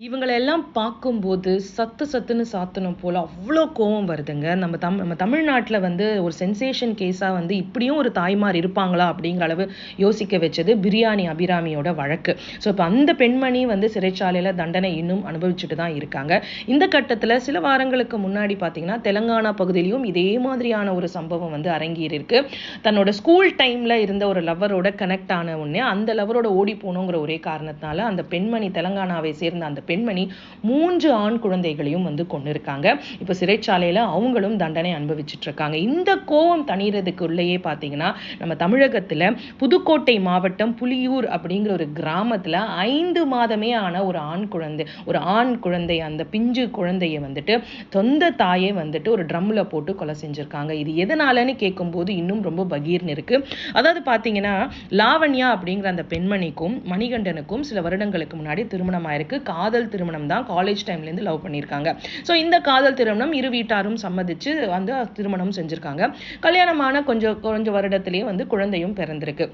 இவங்களெல்லாம் பார்க்கும்போது சத்து சத்துன்னு சாத்தணும் போல அவ்வளோ கோவம் வருதுங்க. நம்ம தம் நம்ம தமிழ்நாட்டில் வந்து ஒரு சென்சேஷன் கேஸாக வந்து இப்படியும் ஒரு தாய்மார் இருப்பாங்களா அப்படிங்கிற அளவு யோசிக்க வச்சது பிரியாணி அபிராமியோட வழக்கு. ஸோ இப்போ அந்த பெண்மணி வந்து சிறைச்சாலையில் தண்டனை இன்னும் அனுபவிச்சுட்டு தான் இருக்காங்க. இந்த கட்டத்தில் சில வாரங்களுக்கு முன்னாடி பார்த்தீங்கன்னா தெலங்கானா பகுதியிலையும் இதே மாதிரியான ஒரு சம்பவம் வந்து அரங்கேறியிருக்கு. தன்னோட ஸ்கூல் டைமில் இருந்த ஒரு லவ்வரோட கனெக்ட் ஆன உடனே அந்த லவரோட ஓடி போகணுங்கிற ஒரே காரணத்தினால அந்த பெண்மணி தெலங்கானாவை சேர்ந்த அந்த பெண்மணி மூன்று ஆண் குழந்தைகளையும் வந்து கொண்டிருக்காங்க. இப்போ சிறைச்சாலையில அவங்களும் தண்டனை அனுபவிச்சுட்டு இருக்காங்க இந்த கோவம் தணிகிறதுக்குள்ளேயே பார்த்தீங்கன்னா நம்ம தமிழகத்துல புதுக்கோட்டை மாவட்டம் புலியூர் அப்படிங்கிற ஒரு கிராமத்துல ஐந்து மாதமே ஆன ஒரு ஆண் குழந்தை ஒரு ஆண் குழந்தை அந்த பிஞ்சு குழந்தையை வந்துட்டு சொந்த தாயே வந்துட்டு ஒரு ட்ரம்ல போட்டு கொலை செஞ்சுருக்காங்க. இது எதனாலன்னு கேட்கும்போது இன்னும் ரொம்ப பகீர்னு இருக்கு. அதாவது பார்த்தீங்கன்னா லாவண்யா அப்படிங்கிற அந்த பெண்மணிக்கும் மணிகண்டனுக்கும் சில வருடங்களுக்கு முன்னாடி திருமணம் ஆயிருக்கு காதல் காதல் திருமணம் தான் காலேஜ் டைம்லேருந்து லவ் பண்ணியிருக்காங்க. ஸோ இந்த காதல் திருமணம் இரு வீட்டாரும் சம்மதிச்சு வந்து திருமணம் செஞ்சுருக்காங்க. கல்யாணமான கொஞ்சம் கொஞ்சம் வருடத்திலேயே வந்து குழந்தையும் பிறந்திருக்கு.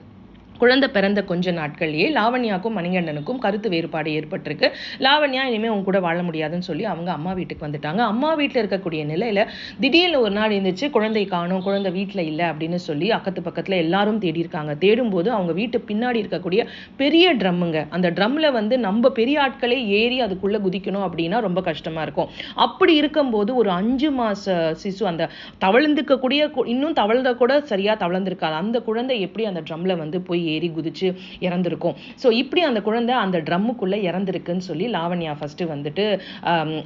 குழந்தை பிறந்த கொஞ்ச நாட்கள்லயே லாவண்யாக்கும் மணிகண்டனுக்கும் கருத்து வேறுபாடு ஏற்பட்டிருக்கு. லாவண்யா இனிமேல் உங்க கூட வாழ முடியாதுன்னு சொல்லி அவங்க அம்மா வீட்டுக்கு வந்துட்டாங்க. அம்மா வீட்டில் இருக்கக்கூடிய நிலையில் திடீர்னு ஒரு நாள் இருந்துச்சு குழந்தை காணும் குழந்தை வீட்டில் இல்லை அப்படின்னு சொல்லி அக்கத்து பக்கத்தில் எல்லாரும் தேடி இருக்காங்க தேடும்போது அவங்க வீட்டு பின்னாடி இருக்கக்கூடிய பெரிய ட்ரம்முங்க. அந்த ட்ரம்மில் வந்து நம்ம பெரிய ஆட்களே ஏறி அதுக்குள்ளே குதிக்கணும் அப்படின்னா ரொம்ப கஷ்டமாக இருக்கும். அப்படி இருக்கும்போது ஒரு அஞ்சு மாத சிசு அந்த தவழ்ந்துக்கக்கூடிய இன்னும் தவழ்ந்த கூட சரியாக தவழ்ந்திருக்காது. அந்த குழந்தை எப்படி அந்த ட்ரம்மில் வந்து போய் ஏறி குதிச்சு இறந்திருக்கும். ஸோ இப்படி அந்த குழந்தை அந்த ட்ரம்முக்குள்ள இறந்துருக்குன்னு சொல்லி லாவண்யா ஃபர்ஸ்ட் வந்துட்டு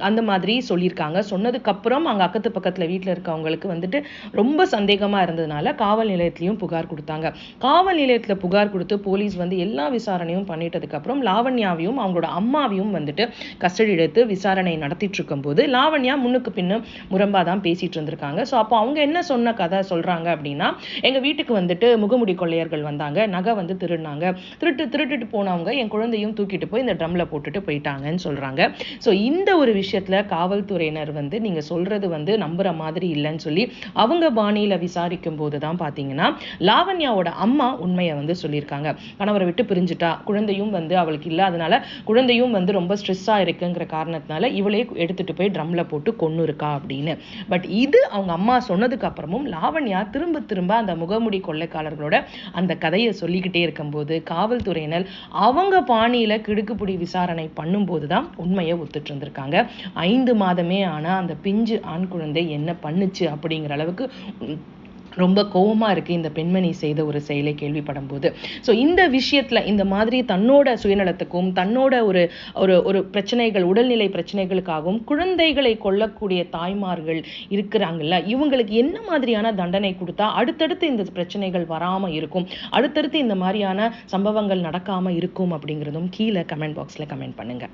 அந்த மாதிரி சொல்லியிருக்காங்க. சொன்னதுக்கப்புறம் அங்கே அங்க அக்கத்து பக்கத்துல வீட்டில் இருக்கவங்களுக்கு வந்துட்டு ரொம்ப சந்தேகமா இருந்ததுனால காவல் நிலையத்திலையும் புகார் கொடுத்தாங்க. காவல் நிலையத்தில் புகார் கொடுத்து போலீஸ் வந்து எல்லா விசாரணையும் பண்ணிட்டதுக்கப்புறம் லாவண்யாவையும் அவங்களோட அம்மாவையும் வந்துட்டு கஸ்டடி எடுத்து விசாரணை நடத்திட்டு இருக்கும்போது லாவண்யா முன்னுக்கு பின்னும் முரம்பா தான் பேசிட்டு இருந்திருக்காங்க. ஸோ அப்போ அவங்க என்ன சொன்ன கதை சொல்கிறாங்க அப்படின்னா எங்கள் வீட்டுக்கு வந்துட்டு முகமுடி கொள்ளையர்கள் வந்தாங்க. நகை வந்து திருடினாங்க. திருட்டு திருட்டுட்டு போனவங்க என் குழந்தையும் தூக்கிட்டு போய் இந்த ட்ரம்ல போட்டுட்டு போயிட்டாங்கன்னு சொல்றாங்க. ஸோ இந்த ஒரு விஷயத்துல காவல்துறையினர் வந்து நீங்க சொல்றது வந்து நம்புற மாதிரி இல்லைன்னு சொல்லி அவங்க பாணியில விசாரிக்கும் போது தான் பார்த்தீங்கன்னா லாவண்யாவோட அம்மா உண்மையை வந்து சொல்லியிருக்காங்க. கணவரை விட்டு பிரிஞ்சுட்டா குழந்தையும் வந்து அவளுக்கு இல்லை அதனால குழந்தையும் வந்து ரொம்ப ஸ்ட்ரெஸ்ஸாக இருக்குங்கிற காரணத்தினால இவளே எடுத்துட்டு போய் ட்ரம்ல போட்டு கொண்டு இருக்கா அப்படின்னு. பட் இது அவங்க அம்மா சொன்னதுக்கு அப்புறமும் லாவண்யா திரும்ப திரும்ப அந்த முகமுடி கொள்ளைக்காரர்களோட அந்த கதையை சொல்லி சொல்லிக்கிட்டே இருக்கும்போது காவல்துறையினர் அவங்க பாணியில கிடுக்குப்பிடி விசாரணை பண்ணும்போது தான் உண்மையை ஒத்துட்டு இருந்திருக்காங்க. ஐந்து மாதமே ஆனா அந்த பிஞ்சு ஆண் குழந்தை என்ன பண்ணுச்சு அப்படிங்கிற அளவுக்கு ரொம்ப கோவமாக இருக்கு இந்த பெண்மணி செய்த ஒரு செயலை கேள்விப்படும் போது ஸோ இந்த விஷயத்துல இந்த மாதிரி தன்னோட சுயநலத்துக்கும் தன்னோட ஒரு ஒரு ஒரு பிரச்சனைகள் உடல்நிலை பிரச்சனைகளுக்காகவும் குழந்தைகளை கொல்லக்கூடிய தாய்மார்கள் இருக்கிறாங்கல்ல இவங்களுக்கு என்ன மாதிரியான தண்டனை கொடுத்தா அடுத்தடுத்து இந்த பிரச்சனைகள் வராமல் இருக்கும் அடுத்தடுத்து இந்த மாதிரியான சம்பவங்கள் நடக்காமல் இருக்கும் அப்படிங்கிறதும் கீழே கமெண்ட் பாக்ஸில் கமெண்ட் பண்ணுங்க.